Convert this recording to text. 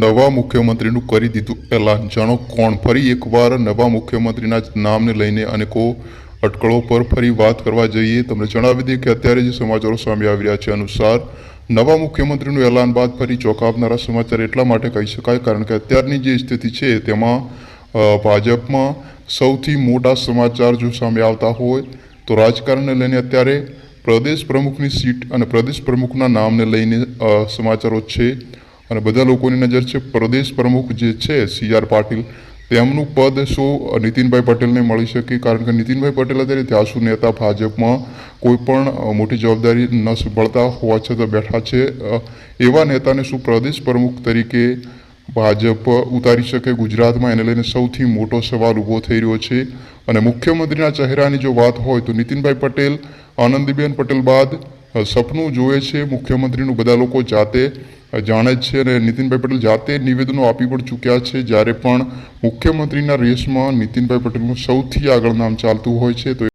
નવા મુખ્યમંત્રીનું કરી દીધું એલાન. જાણો કોણ? ફરી એકવાર નવા મુખ્યમંત્રીના નામને લઈને અનેકો અટકળો પર ફરી વાત કરવા જઈએ. તમને જણાવી દઈએ કે અત્યારે જે સમાચારો સામે આવી રહ્યા છે અનુસાર, નવા મુખ્યમંત્રીનું એલાન બાદ ફરી ચોંકાવનારા સમાચાર એટલા માટે કહી શકાય, કારણ કે અત્યારની જે સ્થિતિ છે, તેમાં ભાજપમાં સૌથી મોટા સમાચાર જો સામે આવતા હોય, તો રાજકારણને લઈને અત્યારે પ્રદેશ પ્રમુખની સીટ અને પ્રદેશ પ્રમુખના નામને લઈને સમાચારો છે. અને બધા લોકોની નજર છે, પ્રદેશ પ્રમુખ જે છે સી આર પાટીલ, તેમનું પદ શું? નીતિનભાઈ પટેલને મળી શકે, કારણ કે નીતિનભાઈ પટેલ અત્યારે ત્યાસુ નેતા ભાજપમાં કોઈ પણ મોટી જવાબદારી ન સંભાળતા હોવા છતાં બેઠા છે. એવા નેતાને શું પ્રદેશ પ્રમુખ તરીકે ભાજપ ઉતારી શકે? ગુજરાતમાં એને લઈને સૌથી મોટો સવાલ ઊભો થઈ રહ્યો છે. અને મુખ્યમંત્રીના ચહેરાની જો વાત હોય તો નીતિનભાઈ પટેલ, આનંદીબેન પટેલ બાદ સપનું જોવે છે. મુખ્યમંત્રીનું બધા લોકો જાતે જાણે છે અને નીતિનભાઈ પટેલ જાતે નિવેદનો આપી પણ ચૂક્યા છે. જ્યારે પણ મુખ્યમંત્રીના રેસમાં નીતિનભાઈ પટેલનું સૌથી આગળ નામ ચાલતું હોય છે, તો